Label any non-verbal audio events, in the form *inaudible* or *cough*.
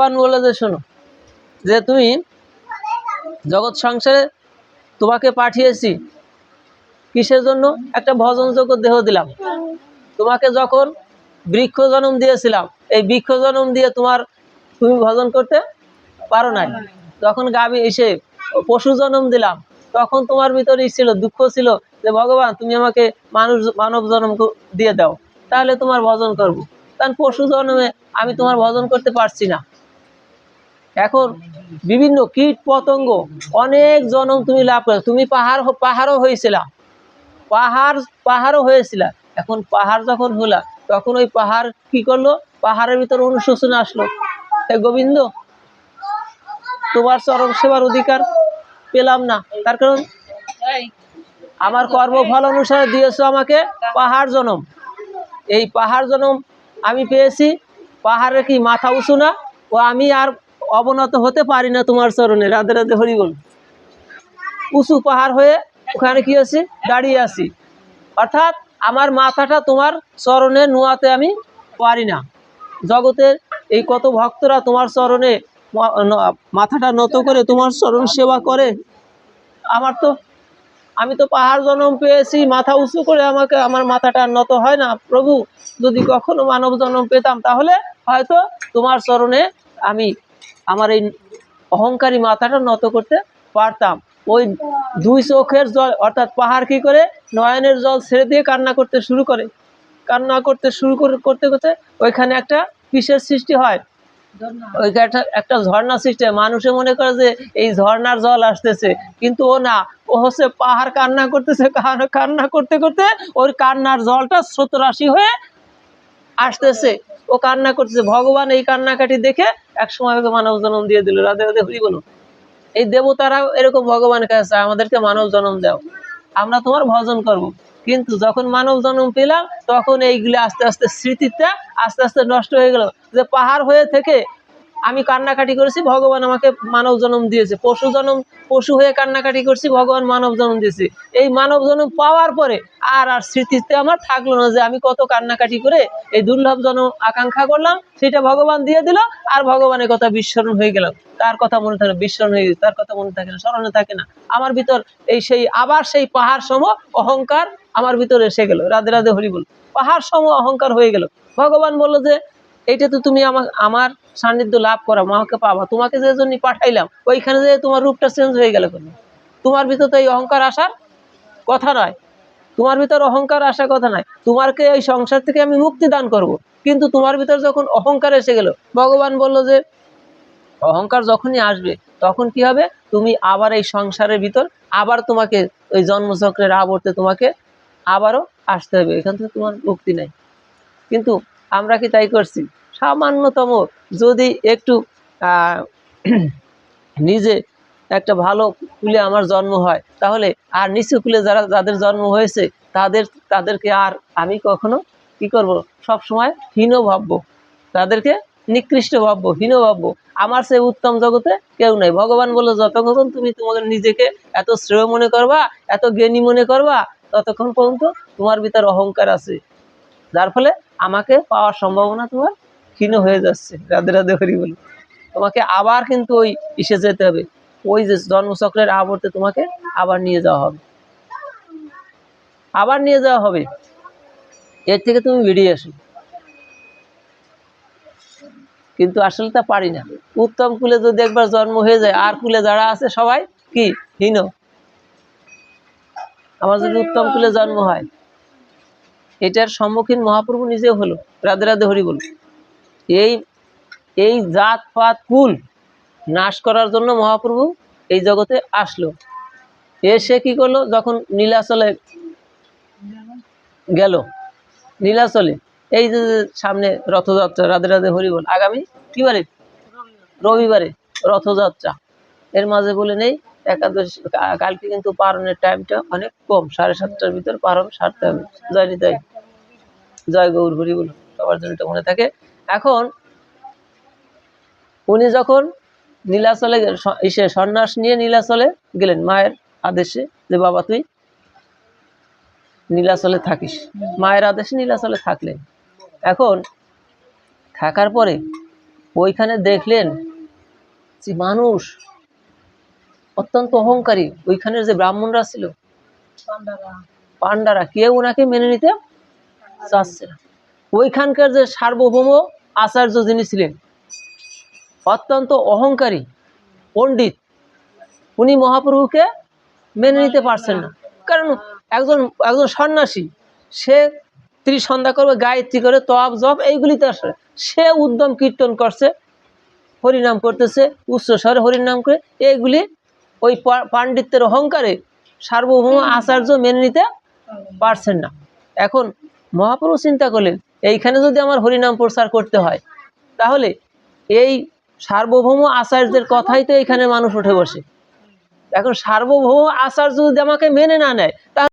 ভগবান বলে যে, শোনো, যে তুমি জগৎ সংসারে তোমাকে পাঠিয়েছি, কিসের জন্য? একটা ভজনযোগ্য দেহ দিলাম। তোমাকে যখন বৃক্ষ জন্ম দিয়েছিলাম, এই বৃক্ষ জন্ম দিয়ে তোমার তুমি ভজন করতে পারো নাই। যখন গাবি এসে পশু জন্ম দিলাম, তখন তোমার ভিতরে ছিল, দুঃখ ছিল যে, ভগবান, তুমি আমাকে মানুষ, মানব জন্ম দিয়ে দাও, তাহলে তোমার ভজন করব। কারণ পশু জন্মে আমি তোমার ভজন করতে পারছি না। এখন বিভিন্ন কীট পতঙ্গ, অনেক জনম তুমি লাভ করে, তুমি পাহাড় পাহাড়ও হয়েছিলা। পাহাড়, পাহাড়ও হয়েছিল। এখন পাহাড় যখন হলা, তখন ওই পাহাড় কি করল? পাহাড়ের ভিতর অনুশোচনা আসলো। হে গোবিন্দ, তোমার চরম সেবার অধিকার পেলাম না। তার কারণ আমার কর্মফল অনুসারে দিয়েছ আমাকে পাহাড় জনম। এই পাহাড় জনম আমি পেয়েছি। পাহাড়ে কি মাথা উঁচু না? ও আমি আর অবনত হতে পারি না তোমার চরণে। রাধে রাধে হরি বল। উঁচু পাহাড় হয়ে ওখানে কি আছি? দাঁড়িয়ে আছি। অর্থাৎ আমার মাথাটা তোমার চরণে নোয়াতে আমি পারি না। জগতের এই কত ভক্তরা তোমার চরণে মাথাটা নত করে তোমার চরণ সেবা করে, আমার তো আমি তো পাহাড় জন্ম পেয়েছি, মাথা উঁচু করে আমাকে আমার মাথাটা নত হয় না। প্রভু, যদি কখনো মানব জন্ম পেতাম, তাহলে হয়তো তোমার চরণে আমি আমার এই অহংকারী মাথাটা নত করতে পারতাম। ওই দুই চোখের জল, অর্থাৎ পাহাড় কি করে? নয়নের জল ছেড়ে দিয়ে কান্না করতে শুরু করে। কান্না করতে শুরু করতে করতে ওইখানে একটা কিসের সৃষ্টি হয়? একটা ঝর্ণা সৃষ্টি হয়। মানুষে মনে করে যে এই ঝর্ণার জল আসতেছে, কিন্তু ও না। ও হচ্ছে পাহাড় কান্না করতেছে কান্না করতে করতে ওর কান্নার জলটা স্রোতরাশি হয়ে আসতেছে। ও কান্না করতেছে, ভগবান এই কান্নাকাটি দেখে এক সময় ওকে মানব জনম দিয়ে দিল। রাধে রাধে, হরি বলো এই দেবতারা এরকম ভগবানের কাছে আমাদেরকে মানব জনম দাও। আমরা তোমার ভজন করব। কিন্তু যখন মানব জনম পেলাম, তখন এইগুলি আস্তে আস্তে স্মৃতিটা আস্তে আস্তে নষ্ট হয়ে গেল। যে পাহাড় হয়ে থেকে আমি কান্নাকাটি করেছি, ভগবান আমাকে মানব জন্ম দিয়েছে। পশু জন্ম, পশু হয়ে কান্নাকাটি করছি, ভগবান মানব জন্ম দিয়েছে। এই মানব জন্ম পাওয়ার পরে আর আর স্মৃতিতে আমার থাকল না যে আমি কত কান্নাকাটি করে এই দুর্লভ জন্ম আকাঙ্ক্ষা করলাম, সেটা ভগবান দিয়ে দিল আর ভগবানের কথা বিস্মরণ হয়ে গেলাম তার কথা মনে থাকে বিস্মরণ হয়ে তার কথা মনে থাকে না, স্মরণে থাকে না। আমার ভিতর এই সেই আবার সেই পাহাড় সম অহংকার আমার ভিতরে এসে গেল। রাধে রাধে হরি বল, পাহাড় সম অহংকার হয়ে গেল। ভগবান বলল যে এইটা তো তুমি আমার আমার সান্নিধ্য লাভ করা আমাকে পাবা। তোমাকে যে জন্য পাঠাইলাম, ওইখানে যে তোমার রূপটা চেঞ্জ হয়ে গেল কেন? তোমার ভিতর তো এই অহংকার আসার কথা নয়। তোমার ভিতর অহংকার আসার কথা নয়। তোমাকে এই সংসার থেকে আমি মুক্তি দান করব। কিন্তু তোমার ভিতর যখন অহংকার এসে গেল, ভগবান বলল যে, অহংকার যখনই আসবে, তখন কি হবে? তুমি আবার এই সংসারের ভিতর আবার তোমাকে ওই জন্মচক্রের আবর্তে তোমাকে আবারও আসতে হবে। এখান থেকে তোমার মুক্তি নাই। কিন্তু আমরা কি তাই করছি? সামান্যতম যদি একটু *clears throat* নিজে একটা ভালো কুলে আমার জন্ম হয়, তাহলে আর নিচু কুলে যারা, যাদের জন্ম হয়েছে, তাদের, তাদেরকে আর আমি কখনো কি করব? সব সময় হীন ভাববো। তাদেরকে নিকৃষ্ট ভাববো, হীন ভাববো। আমার সে উত্তম জগতে কেউ নাই। ভগবান বলে যতক্ষণ তুমি তোমাদের নিজেকে এত শ্রেয় মনে করবা, এত জ্ঞানী মনে করবা, ততক্ষণ পর্যন্ত তোমার ভিতর অহংকার আছে। যার ফলে আমাকে পাওয়ার সম্ভাবনা তোমার ক্ষীণ হয়ে যাচ্ছে। রাধে রাধে হরি বলি। তোমাকে আবার কিন্তু ওই ইসে যেতে হবে। ওই যে জন্মচক্রের আবর্তে তোমাকে আবার নিয়ে যাওয়া হবে। আবার নিয়ে যাওয়া হবে। এর থেকে তুমি বেরিয়ে আসো কিন্তু আসলে তা পারি না। উত্তম কুলে যদি একবার জন্ম হয়ে যায়, আর কুলে যারা আছে সবাই কি? হীন। আমার যদি উত্তম কুলে জন্ম হয়, এটার সম্মুখীন মহাপ্রভু নিজেও হলো। রাধে রাধে হরি বল এই এই জাত, পাত, কুল নাশ করার জন্য মহাপ্রভু এই জগতে আসলো। এসে কি করল? যখন নীলাচলে গেল, নীলাচলে, এই যে সামনে রথযাত্রা, রাধে রাধে, হরি বল, আগামী কি বারে? রবিবারে রথযাত্রা। এর মাঝে বলে নেই, একাদশ কালকে কিন্তু পারণের টাইমটা অনেক কম, সাড়ে সাতটার ভিতর পারণ সারতে হবে। জয় নিতাই। জয় গৌর, হরি বল, সবার জন্য এটা মনে থাকে। এখন উনি যখন নীলাচলে এসে সন্ন্যাস নিয়ে নীলাচলে গেলেন, মায়ের আদেশে যে, বাবা, তুই নীলাচলে থাকিস। মায়ের আদেশে নীলাচলে থাকলেন। এখন থাকার পরে ওইখানে দেখলেন যে, মানুষ অত্যন্ত অহংকারী। ওইখানের যে ব্রাহ্মণরা ছিল পান্ডারা কেউ ওনাকে মেনে নিতে চাচ্ছে না। ওইখানকার যে সার্বভৌম আচার্য যিনি ছিলেন অত্যন্ত অহংকারী পণ্ডিত উনি মহাপ্রভুকে মেনে নিতে পারছেন না। কারণ একজন একজন সন্ন্যাসী সে ত্রিসন্ধ্যা করবে গায়ত্রী করে তপ জপ এইগুলিতে আসে। সে উদ্যম কীর্তন করছে হরিনাম করতেছে উচ্চ স্বরে হরিনাম করে এইগুলি ওই পাণ্ডিত্যের অহংকারে সার্বভৌম আচার্য মেনে নিতে পারছেন না। এখন মহাপ্রভু চিন্তা করলেন এইখানে যদি আমার হরিনাম প্রচার করতে হয়, তাহলে এই সার্বভৌম আচার্যের কথাই তো এখানে মানুষ উঠে বসে। এখন সার্বভৌম আচার্য যদি আমাকে মেনে না নেয়